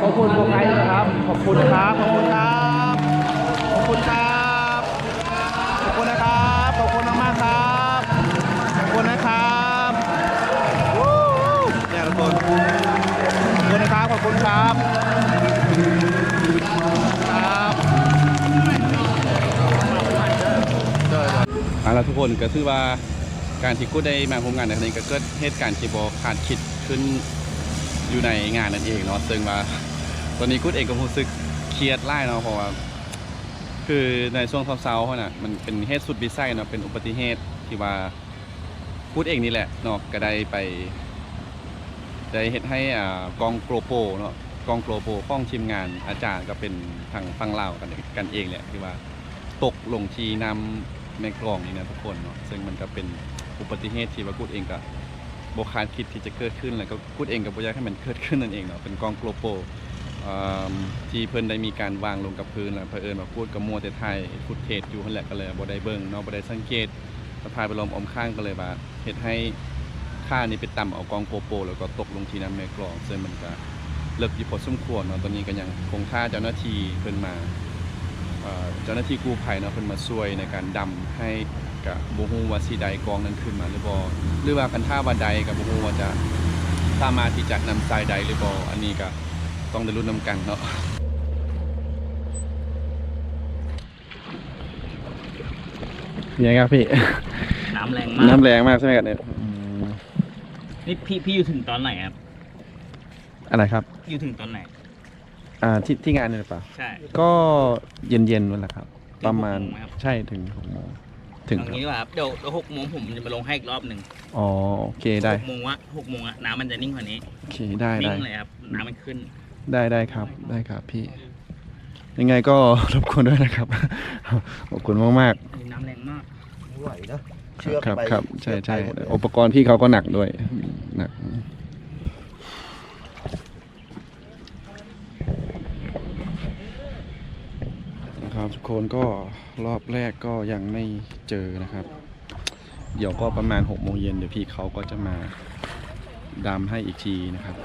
ขอบคุณคนไทยนะครับ ขอบคุณนะครับ ขอบคุณครับ ขอบคุณครับ ขอบคุณนะครับ ขอบคุณมากๆครับ ขอบคุณนะครับวู้เนี่ยทุกคนขอบคุณนะครับ ขอบคุณครับครับเอาละทุกคนก็คือว่าการที่กูได้มาร่วมงานในครั้งนี้ก็เกิดเหตุการณ์ที่บอขาดคิดขึ้น อยู่ในงานนั่นเองเนาะซึ่งว่าตอนนี้กูเองก็รู้สึกเครียดไล่เนาะเพราะว่าคือในช่วงเช้าๆเขาน่ะมันเป็นเหตุสุดวิสัยเนาะเป็นอุบัติเหตุที่ว่าพูดเองนี่แหละเนาะก็ได้ไปได้เฮ็ดให้กองโกลโปเนาะกองโกลโปป้องทีมงานอาจารย์ก็เป็นทางฟังเล่ากันกันเองแหละที่ว่าตกลงทีน้ำในกลองนี่นะทุกคนเนาะซึ่งมันก็เป็นอุบัติเหตุที่ว่ากูเองก็ บคาดคิดที่จะเกิดขึ้นแล้วก็กูดเองก็บ่อยากให้มันเกิดขึ้นนั่นเองเนาะเป็นกองโกลโป่ที่เพิ่นได้มีการวางลงกับพื้นแล้วเผอิญว่าพูดกับมัวแต่ไทยฟุตเทจอยู่นั่นแหละก็เลยบ่ได้เบิ่งเนาะบ่ได้สังเกตสะพายไปลมอมข้างก็เลยว่าเฮ็ดให้ค่านี้ไปต่ำเอากองโปโป แล้วก็ตกลงที่น้ำแม่กลองซึ่งมันก็เลิกอยู่พอสมควรเนาะตอนนี้ก็ยังคงท่าเจ้าหน้าที่เพิ่นมาเอ่อเจ้าหน้าที่กู้ภัยเนาะเพิ่นมาช่วยในการดำให้ กับบ่ฮู้ว่าสิใดกองนั้นขึ้นมาหรือบ่หรือว่าคันท่าว่าใดก็บ่ฮู้ว่าจะสามารถที่จะนำทรายใดหรือบ่อันนี้ก็ต้องได้รุ่นนำกันเนาะยังไงครับพี่ น้ำแรงมาก น้ำแรงมากใช่ไหมครับเนี่ยนี่พี่พี่อยู่ถึงตอนไหนครับ อะไรครับ อยู่ถึงตอนไหน อ่าที่ที่งานเนี่ยหรือเปล่า ใช่ ก็เย็นเย็นๆนั่นแหละครับถึงประมาณหกโมงไหมครับใช่ถึงหกโมง ถึงเอางี้ดีกว่าครับเดี๋ยวเดี๋ยวหกโมงผมจะมาลงให้อีกรอบหนึ่งอ๋อโอเคได้หกโมงวะหกโมงอะน้ำมันจะนิ่งกว่านี้โอเคได้นิ่ได้ งเลยครับน้ำมันขึ้น ได้ได้ครับได้ครับพี่ ยังไงก็ รบกวนด้วยนะครับ ขอบคุณมากมากน้ำแรงมากไม่ไหวนะๆเชือกครับไปครับใช่ใช่เชือกไปหมดเลยอุปกรณ์พี่เขาก็หนักด้วยหนัก นะครับ ทุกคนก็รอบแรกก็ยังไม่เจอนะครับ เดี๋ยวก็ประมาณ6โมงเย็นเดี๋ยวพี่เขาก็จะมาดำให้อีกทีนะครับ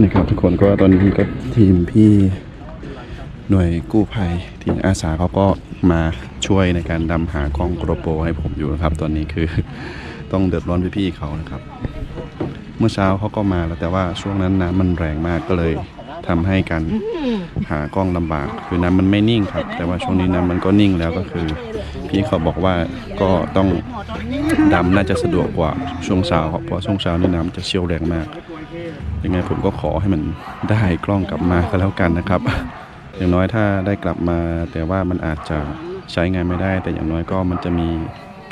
นี่ครับทุกคนก็ตอนนี้ก็ทีมพี่หน่วยกู้ภัยทีมอาสาเขาก็มาช่วยในการดำหากล้องโกรโปรให้ผมอยู่นะครับ ตอนนี้คือต้องเดือดร้อนพี่ๆเขานะครับ เมื่อเช้าเขาก็มาแล้วแต่ว่าช่วงนั้นน้ำมันแรงมากก็เลยทำให้การหากล้องลำบาก คือน้ำมันไม่นิ่งครับ แต่ว่าช่วงนี้น้ำมันก็นิ่งแล้วก็คือ พี่เขาบอกว่าก็ต้องดำน่าจะสะดวกกว่าช่วงเช้าครับเพราะช่วงเช้านี่น้ำจะเชี่ยวแรงมากยังไงผมก็ขอให้มันได้กล้องกลับมาก็แล้วกันนะครับ อย่างน้อยถ้าได้กลับมา แต่ว่ามันอาจจะใช้งานไม่ได้ แต่อย่างน้อยก็มันจะมี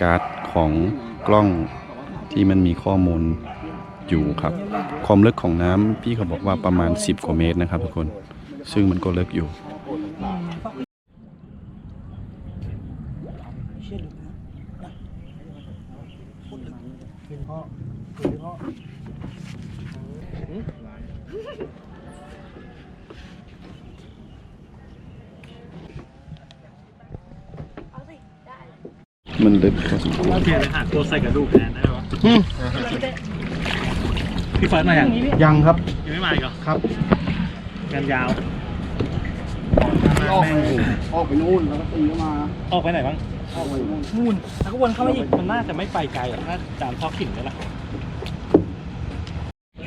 การ์ดของกล้องที่มันมีข้อมูล อยู่ครับ ความลึกของน้ำพี่เขาบอกว่าประมาณ 10 กว่าเมตรนะครับทุกคน ซึ่งมันก็ลึกอยู่ มันลึกพอสมควรเพียงหักตัวใส่กระดูกแทนได้ไหมวะ พี่เฟิร์สมาอย่างยังครับยังไม่มาอีกเหรอครับงานยาวออกออกไปนู่นแล้วก็ตีเข้ามาออกไปไหนบ้างออกไปนู่นนู่นแล้วก็วนเข้ามาอีกมันน่าจะไม่ไปไกลหรอกน่าจานทอกขิงได้ละ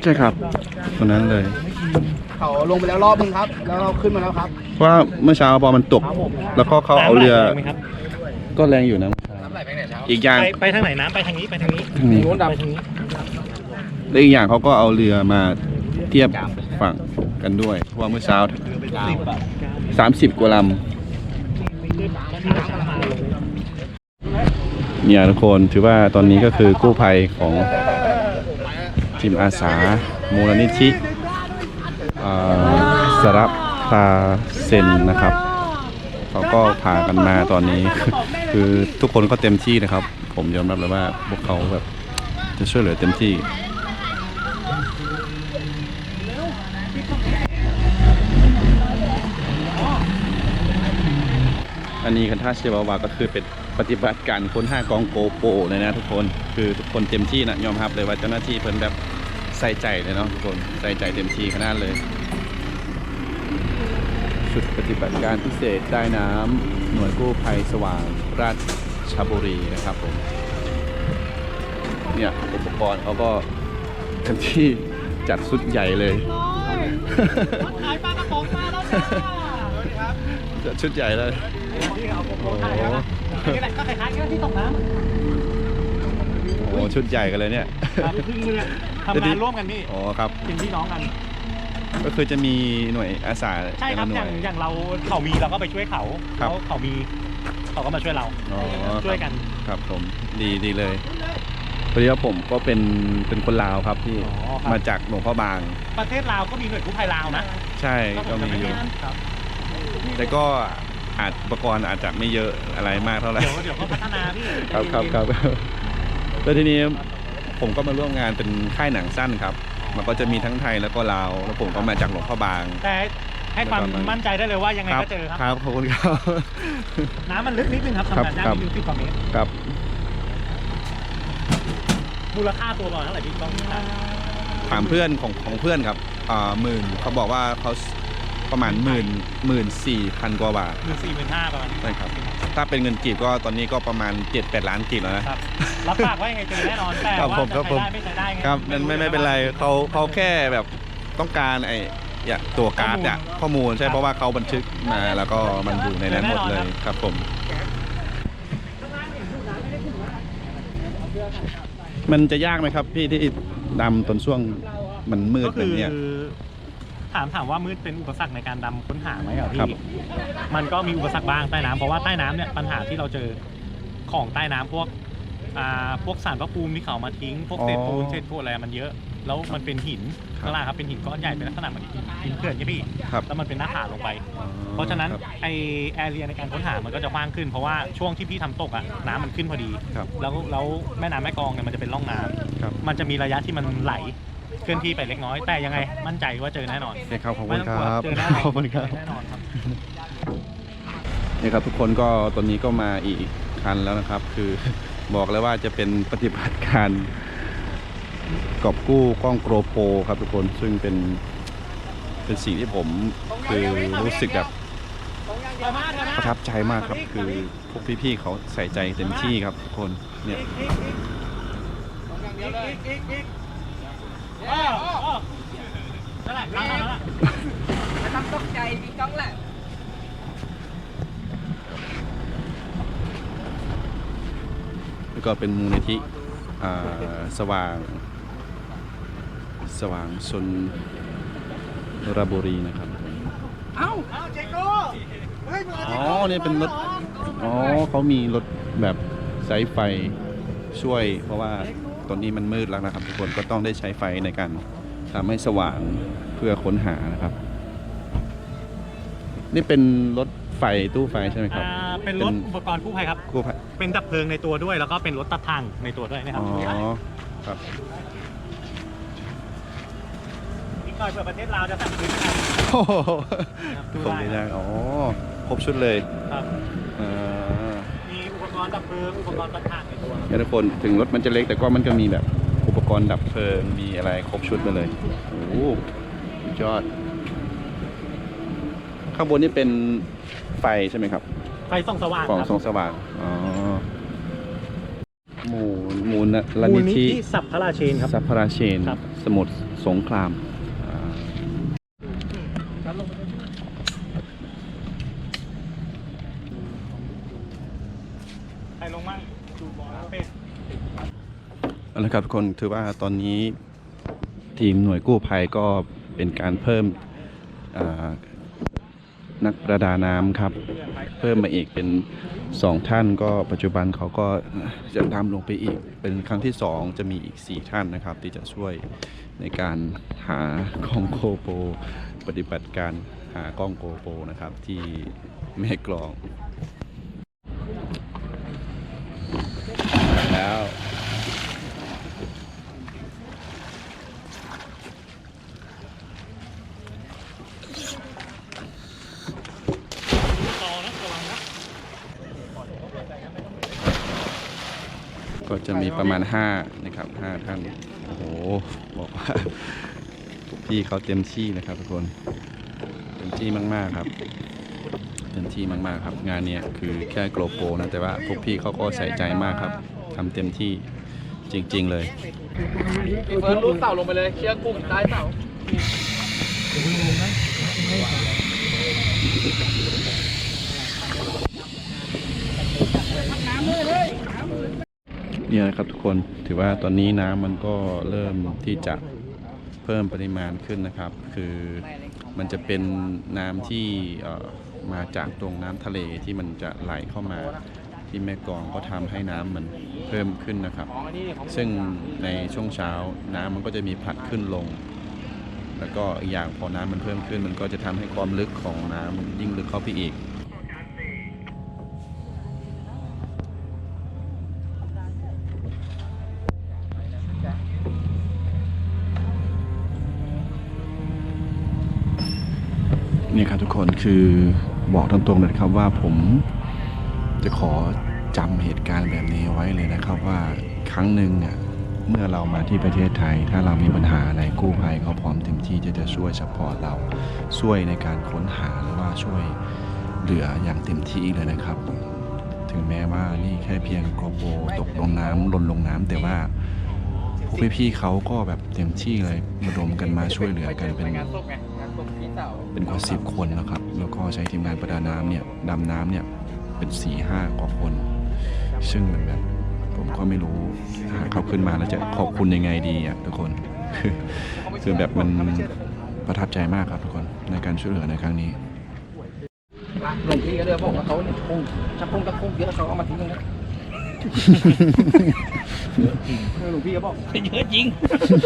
ใช่ครับตรงนั้นเลยเขาลงไปแล้วรอบนึงครับ แล้วเราขึ้นมาแล้วครับเพราะว่าเมื่อเช้าพอมันตก แล้วก็เขาเอาเรือน้ำไหลแงไหมครับก็แรงอยู่นะอีกอย่างไปไปทางไหนน้ำไปทางนี้ไปทางนี้ทางนี้ไปทางนี้ และอีกอย่างเขาก็เอาเรือมาเทียบฝั่งกันด้วยเพราะว่าเมื่อเช้า 30 กว่าลำเนี่ยทุกคนถือว่าตอนนี้ก็คือกู้ภัยของทีมอาสา มูลนิธิอ่าสรับพาเซนนะครับเขาก็พากันมาตอนนี้ คือทุกคนก็เต็มที่นะครับ ผมยอมรับเลยว่าพวกเขาแบบจะช่วยเหลือเต็มที่ อันนี้คันท่าเชวาวาก็คือเป็นปฏิบัติการค้นหากองโกโปรเลยนะทุกคนคือทุกคนเต็มที่นะยอมรับเลยว่าเจ้าหน้าที่เพิ่นแบบใส่ใจเลยเนาะทุกคนใส่ใจเต็มที่ขนาดเลยชุดปฏิบัติการพิเศษใต้น้ำหน่วยกู้ภัยสว่างราชบุรีนะครับผมเนี่ยอุปกรณ์เขาก็เต็มที่จัดชุดใหญ่เลยขายปลากระป๋องมาแล้วจ้าจัดชุดใหญ่เลย ที่เอาโกโปรถ่ายแล้วนะนี่แหละก็คล้ายๆกับที่ตกน้โอ้โหชุดใหญ่กันเลยเนี่ยำครับพึ่งมือทำงานร่วมกันนี่อ๋อครับ เป็นพี่น้องกัน ก็คือจะมีหน่วยอาสาใช่ครับแต่อละหย่าน่งวย อย่างเราเขามีเราก็ไปช่วยเขาครับ เขาเขามีเขาก็มาช่วยเรา อ๋อช่วยกัน ครับผมดีดีเลยพอดีว่าผมก็เป็นเป็นคนลาวครับที่อ๋อครับ มาจากหลวงพ่อบาง ประเทศลาวก็มีหน่วยกู้ภัยลาวนะใช่ก็มีอยู่ ครับแต่ก็ อาจอุปกรณ์อาจจะไม่เยอะอะไรมากเท่าไหร่ เดี๋ยวเดี๋ยวเขาพัฒนาพี่ครับครับครับแล้วทีนี้ผมก็มาร่วมงานเป็นค่ายหนังสั้นครับ มันก็จะมีทั้งไทยแล้วก็ลาว แล้วผมก็มาจากหลวงพ่อบาง แต่ให้ความมั่นใจได้เลยว่ายังไงครัก็เจอครับครับขอบคุณครับ น้ำมันลึกนิดนึงครับครับทำงานครัน้ำบมีอยู่สิบกว่าเมตรครับมูลค่าตัวประมาณเท่าไหร่พี่ต้องถามถามเพื่อนของของเพื่อนครับอ่าหมื่นเขาบอกว่าเขา ประมาณหมื่นหมื่นสี่พันกว่าบาทหมื่นสี่หมื่นห้าประมาณนี้ใช่ครับ ถ้าเป็นเงินกีบก็ตอนนี้ก็ประมาณ7จ็ดแปดล้านกีบแล้วนะครับ รับปากว่ายังไงเจอแน่นอนแต่ครับว่าผมจะครับผม ใช้ได้ไม่ใช้ได้ไงครับนั่นไม่ไม่เป็นไรเขาเขาแค่แบบต้องการไอ้อย่าตัวการ์ดอะข้อมูลใช่เพราะว่าเขาบันทึกมาแล้วก็มันอยู่ในนั้นหมดเลยครับผม มันจะยากไหมครับพี่ที่ดำตอนช่วงมันมืดก็แบคืบอเนี้ย ถามถามว่ามืดเป็นอุปสรรคในการดำค้นหาไหมครับครับ พี่ มันก็มีอุปสรรคบ้างใต้น้ำเพราะว่าใต้น้ำเนี่ยปัญหาที่เราเจอของใต้น้ำพวกอ่าพวกสารพระภูมิที่เขามาทิ้ง พวกเศษปูนเศษพวกอะไรมันเยอะ แล้วมันเป็นหินข้างล่างครับเป็นหินก้อนใหญ่เป็นลักษณะเหมือนหินหินเขื่อนใช่ไหมพี่ครับแล้วมันเป็นหน้าผาลงไป เพราะฉะนั้นครับไอแอเรียในการค้นหามันก็จะกว้างขึ้น เพราะว่าช่วงที่พี่ทำตกอะน้ำมันขึ้นพอดี ครับ แล้วแล้วแม่น้ำแม่กลองเนี่ยมันจะเป็นร่องน้ำครับ มันจะมีระยะที่มันไหล เคลื่อนที่ไปเล็กน้อย แต่ยังไงมั่นใจว่าเจอแน่นอนโอเคครับขอบคุไม่ณต้องคกลัวรับเจอแน่นอนขอบคุณครับ เจอแน่นอนครับ นี่ครับทุกคนก็ตอนนี้ก็มาอีกคันแล้วนะครับ คือ บอกแล้วว่าจะเป็นปฏิบัติการกอบกู้กล้องโกรโปรครับทุกคนซึ่งเป็นเป็นสิ่งที่ผมคือรู้สึกแบบประทับใจมากครับ คือพวกพี่ๆเขาใส่ใจเต็มที่ครับทุกคนเนี่ยนั่นแหละ นั่นแหละนั่นแหละไม่ต้องตกใจพี่ก้องแหละแล้วก็เป็นมูลนิธิอ่าสว่าง สว่างชนระบุรีนะครับ เอ้าอ๋อเนี่ยเป็นรถ อ๋อเขามีรถแบบสายไฟช่วยเพราะว่า ตอนนี้มันมืดแล้วนะครับ ทุกคนก็ต้องได้ใช้ไฟในการทำให้สว่างเพื่อค้นหานะครับ นี่เป็นรถไฟตู้ไฟใช่ไหมครับ อ่าเป็นรถอุปกรณ์กู้ภัยครับ กู้ภัยเป็นดับเพลิงในตัวด้วย แล้วก็เป็นรถตัดทางในตัวด้วยนะครับอ๋อครับอีกหน่อยเผื่อประเทศลาวจะสั่งซื้อกันโอ้โหครับดูผมได้เลยนะอ๋อครบชุดเลยครับอ่ามีอุปก รณ์ดับเพลิงอุปกรณ์ตัดทางในตัวครับเนี่ยทุกคนถึงรถมันจะเล็กแต่ก็มันก็มีแบบอุปกรณ์ดับเพลิงมีอะไรครบชุดมาเลยโอ้โหสุดยอด ข้างบนนี่เป็นไฟใช่ไหมครับ ไฟส่องสว่างของครับทรงสว่างอ๋อหมูหมูนลมูนิลนิธิธิสัพพราเชนครับ สัพพราเชน ครับ สมุทรสงครามอ่า ใครลงมั่งดูบอลเป็ด เอาละ ครับทุกคนถือว่าตอนนี้ทีมหน่วยกู้ภัยก็เป็นการเพิ่มนักประดาน้ำครับ เพิ่มมาอีกเป็นสองท่านก็ปัจจุบันเขาก็จะดำลงไปอีกเป็นครั้งที่สองจะมีอีกสี่ท่านนะครับ ที่จะช่วยในการหากล้องโกโปปฏิบัติการหากล้องโกโปนะครับที่แม่กลอง แล้ว ต่อนะระวังนะ ก็จะมี ประมาณ 5 นะครับ 5 ท่าน โอ้โห บอกว่า พี่เขาเต็มที่นะครับทุกคน เต็มที่มากๆครับ เต็มที่มากๆครับ งานเนี้ยคือแค่โกลโปนะ แต่ว่าพวกพี่เขาก็ใส่ใจมากครับทำเต็มที่จริง ๆ เลยเฟิร์นรูดเสาลงไปเลยเชือกกลุ่มใต้เสา เนี่นะครับทุกคนถือว่าตอนนี้น้ำมันก็เริ่มที่จะเพิ่มปริมาณขึ้นนะครับ คือมันจะเป็นน้ำที่มาจากตรงน้ำทะเลที่มันจะไหลเข้ามาที่แม่กองก็ทำให้น้ำมันเพิ่มขึ้นนะครับ ซึ่งในช่วงเช้าน้ำมันก็จะมีผัดขึ้นลง แล้วก็อีกอย่างพอน้ำมันเพิ่มขึ้น มันก็จะทำให้ความลึกของน้ำยิ่งลึกเข้าไปอีก นี่ครับทุกคนคือบอกตรงๆเลยครับว่าผมจะขอจำเหตุการณ์แบบนี้ไว้เลยนะครับว่าครั้งหนึ่งเนี่ยเมื่อเรามาที่ประเทศไทย ถ้าเรามีปัญหาอะไรกู้ภัยเขาพร้อมเต็มที่จะจะช่วยสปอร์ตเราช่วยในการค้นหาหรือว่าช่วยเหลืออย่างเต็มที่เลยนะครับ ถึงแม้ว่านี่แค่เพียงโกโปรตกลงน้ำหล่นลงน้ำแต่ว่าพวกพี่ๆเขาก็แบบเต็มที่เลยระดมกันมาช่วยเหลือกันเป็น เสาเป็นกว่าสิบคนนะครับ แล้วก็ใช้ทีมงานประดาน้ำเนี่ยดำน้ำเนี่ยเป็นสี่ห้ากว่าคน ซึ่งมันแบบผมก็ไม่รู้หาเขาขึ้นมาแล้วจะขอบคุณยังไงดีอะทุกคนคือคือแบบมันประทับใจมากครับทุกคนในการช่วยเหลือในครั้งนี้หลวงพี่ก็เลยบอกว่าเขาเนี่ยคงชักคงตะคงเยอะเขาเอามาทิ้งตรงนี้เออหลวงพี่ก็บอกเยอะจริง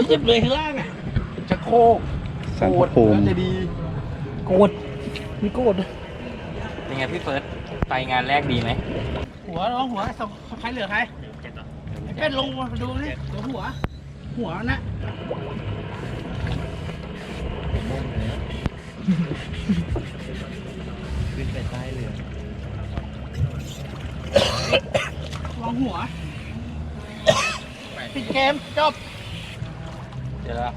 เจ็บเลยข้างล่างอะชักโคกสารพระภูมิโกรธจะดี โกดมีโกดเป็นไงพี่เฟิร์สไปงานแรกดีไหมหัวน้องหัวส่งใครเหลือใครไอ้เป็นลงมาดูนี่เดี๋ยวหัว หัวนะลองหัวปิดเกมจบเดี๋ยวแล้ว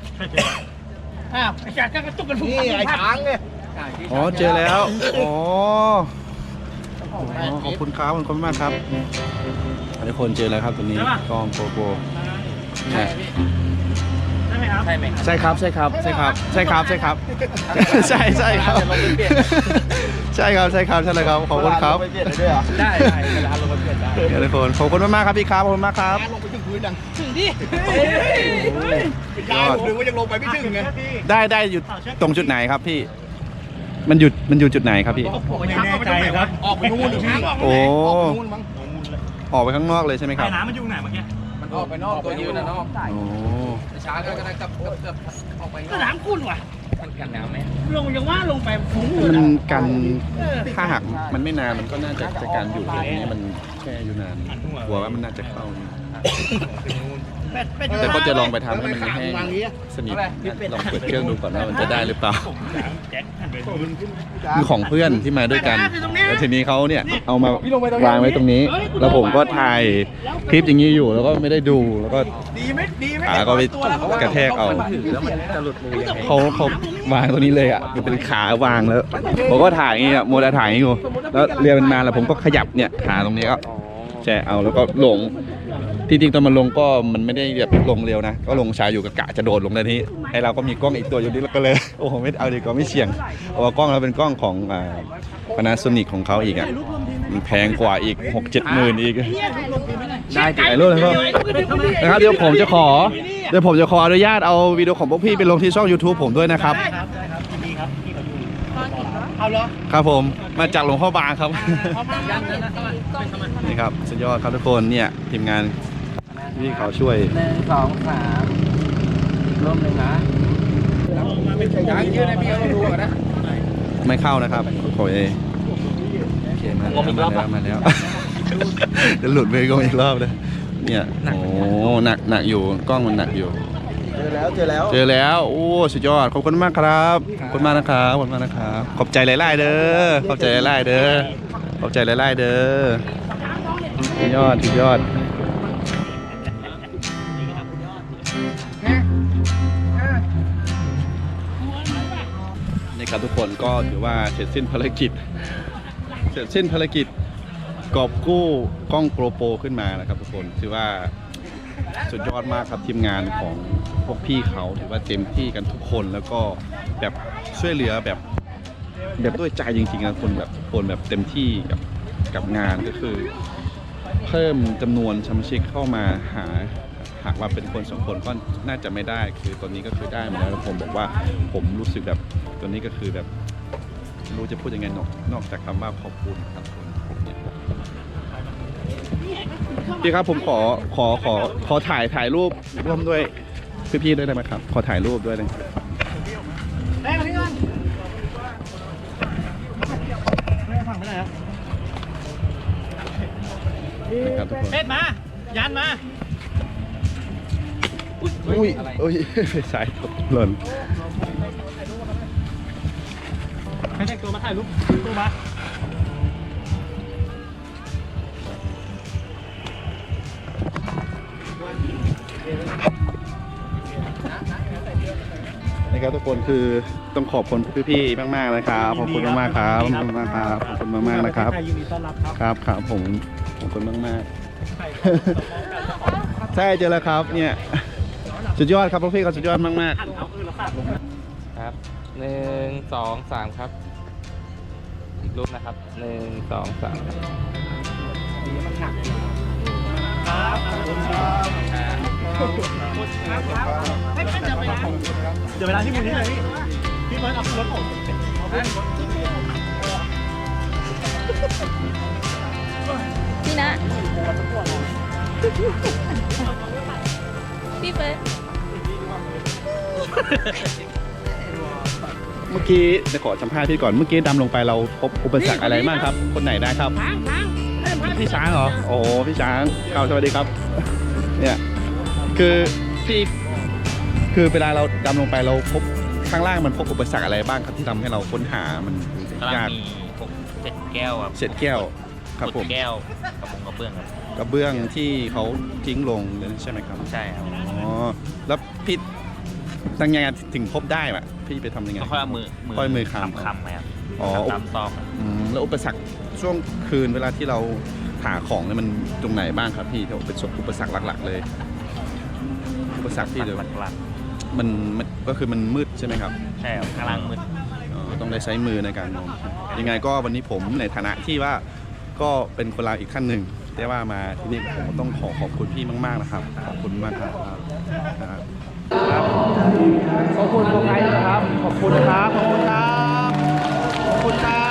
อ้าวไอ้จ่าก็กระตุกกันทุกนี่ไอ้ช้างเนี่ย อ๋อเจอแล้ว อ๋อ ขอบคุณครับขอบคุณมากครับทุกคนเจอแล้วครับตัวนี้กล้องโกโปรเนี่ยใช่ไหมครับใช่ไหมใช่ครับใช่ครับใช่ครับใช่ครับใช่ครับใช่ใช่ครับใช่ครับใช่ครับใช่เลยครับขอบคุณครับไปเปลี่ยนได้ด้วยเหรอได้ได้เวลาลงมาเปลี่ยนได้เดี๋ยวทุกคนขอบคุณมากๆครับพี่ครับขอบคุณมากครับลงไปถึงพื้นยังถึงดิยายผมนึกว่ายังลงไปไม่ถึงไงได้ได้อยู่ตรงจุดไหนครับพี่ มันหยุดมันอยู่จุดไหนครับพี่ ไม่แน่ใจครับ ออกไปนู่นหรือพี่โอ้ ออกไปนู่นมั้งออกไปข้างนอกเลยใช่ไหมครับใต้น้ำมันอยู่ไหนเมื่อกี้มันออกไปนอกตัวยืนนะนอกโอ้ช้าก็ได้กับกับกับออกไปนก็อกน้ำขุ่นว่ะมันกันน้ำไหมลงยังว่าลงไปฟุ้งอยู่มันนะกันถ้าหากมันไม่นานมันก็น่าจะจะการอยู่ตรงนี้มันแช่อยู่นานกลัวว่ามันน่าจะเข้าเป็ดเป็ด แต่ก็จะลองไปทำให้มันขาแห้งวางนี้สนิทลองเปิดเครื่องดูก่อนว่ามันจะได้หรือเปล่าจ้าคือของเพื่อนที่มาด้วยกัน แล้วทีนี้เขาเนี่ยเอามาวางไว้ตรงนี้ แล้วผมก็ถ่ายคลิปอย่างนี้อยู่แล้วก็ไม่ได้ดูแล้วก็ดีไหมดีไหมขาก็ไปกระแทกเอาถือแล้วมันจะหลุดมือยังไงเขาเขาวางตรงนี้เลยอะมันเป็นขาวางแล้วผมก็ถ่ายอย่างนี้อะโมเดลถ่ายอย่างนี้อยู่แล้วเรือมันมาแล้วผมก็ขยับเนี่ยขาตรงนี้ก็แช่เอาแล้วก็ลงที่ จริงๆตอนมันลงก็มันไม่ได้แบบลงเร็วนะ ก็ลงช้าอยู่กับกะจะโดดลงในนี้ให้เราก็มีกล้องอีกตัวอยู่นี่แล้วก็เลย โอ้โหไม่เอาดีกว่าไม่เสี่ยงเพราะว่ากล้องเราเป็นกล้องของอ่า Panasonic ของเขาอีกอะมันแพงกว่าอีกหกเจ็ดหมื่นอีก ได้ถ่ายรูปแล้วก็นะครับเดี๋ยวผมจะขอ เดี๋ยวผมจะขออนุญาตเอาวิดีโอของพวกพี่ไปลงที่ช่อง YouTube ผมด้วยนะครับเอาเหรอครับผมมาจากหลวงพ่อบางครับนี่ครับสุดยอดครับทุกคนเนี่ยทีมงาน ที่เขาช่วยหนึ่งสองสามอีกรอบหนึ่งนะช้างยืนให้พี่เขาดูก่อนนะไม่เข้านะครับโอ้ยโอเคมาแล้วมาแล้วมาแล้วจะหลุดไปก็อีกรอบเลยเนี่ยโอ้หนักหนักอยู่กล้องมันหนักอยู่ เจอแล้วเจอแล้วเจอแล้วโอ้สุดยอดขอบคุณมากครับขอบคุณมากนะครับขอบคุณมากนะครับ ขอบใจหลายๆเด้อขอบใจหลายๆเด้อขอบใจหลายๆเด้อสุดยอดสุดยอด ก็ถือว่าเสร็จสิ้นภารกิจ เสร็จสิ้นภารกิจกอบกู้กล้องโปรโปขึ้นมานะครับทุกคนถือว่าสุดยอดมากครับทีมงานของพวกพี่เขาถือว่าเต็มที่กันทุกคนแล้วก็แบบช่วยเหลือแบบแบบด้วยใจจริงๆนะคนแบบทุกคนแบบเต็มที่กับกับงานก็คือ เพิ่มจำนวนสมาชิกเข้ามาหาหากว่าเป็นคนสองคนก็น่าจะไม่ได้ คือตอนนี้ก็คือได้มาแล้วผมบอกว่าผมรู้สึกแบบตอนนี้ก็คือแบบ รู้จะพูดยังไงนอกนอกจากคำว่าขอบคุณครับผมเนี่ยพี่ครับผมขอขอขอขอถ่ายถ่ายรูปร่วมด้วยพี่ๆด้วยได้ไหมครับ ขอถ่ายรูปด้วยเลยแม่มานี่ก่อนแม่ฝั่งไปไหนอะนะครับทุกคนเป็ดมา ยันมา อุ้ยอุ้ยสายหล่น ให้แต่งตัวมาถ่ายรูปตัวมานะครับทุกคนคือต้องขอบคุณพี่ๆมากๆนะครับขอบคุณมากๆครับขอบคุณมากๆครับขอบคุณมากๆนะครับไทยยินดีต้อนรับครับครับครับผมขอบคุณมากมากๆใช่เจอแล้วครับเนี่ยสุดยอดครับพวกพี่เขาสุดยอดมากมากครับหนึ่งสองสามครับ อีกรูปนะครับหนึ่งสองสามครับเดี๋ยวเวลาที่มือนี้เลยพี่พี่เบิร์ดเอาขึ้นรถผมเอาขึ้นรถพี่นะ พี่เฟิร์สๆ เมื่อกี้จะขอสัมภาษณ์พี่ก่อน เมื่อกี้ดำลงไปเราพบอุปสรรคอะไรบ้างครับ คนไหนได้ครับพี่ช้างเหรอ โอ้พี่ช้างครับสวัสดีครับ เนี่ยคือพี่คือเวลาเราดำลงไปเราพบข้างล่างมันพบอุปสรรคอะไรบ้างครับที่ทำให้เราค้นหามันกำลังยากมีพวกเศษแก้วครับเศษแก้วครับผมขุดแก้วกระปุกกระเบื้องครับกระเบื้องที่เขาทิ้งลงใช่ไหมครับ ใช่ครับอ๋อแล้วพี่ ทำยังไงถึงพบได้อะพี่ไปทำยังไง ก็ค่อยเอามือค่อยมือคำคำๆไหมครับอ๋อ ตามซอกครับอืมแล้วอุปสรรคช่วงคืนเวลาที่เราหาของเนี่ยมันตรงไหนบ้างครับพี่ที่เป็นส่วนอุปสรรคหลัก ๆ เลย อุปสรรคที่เดี๋ยวหลักมันมันก็คือมันมืดใช่ไหมครับๆใช่ครับข้างล่างมืดอ๋อต้องได้ใช้มือในการมองยังไงก็วันนี้ผมในฐานะที่ว่าก็เป็นคนลาวอีกขั้นหนึ่งแต่ว่ามาที่นี่ผมก็ต้องขอขอบคุณพี่มาก ๆนะครับ ขอบคุณมากครับครับ ขอบคุณคนไทยนะครับขอบคุณนะครับ ขอบคุณครับ ขอบคุณครับ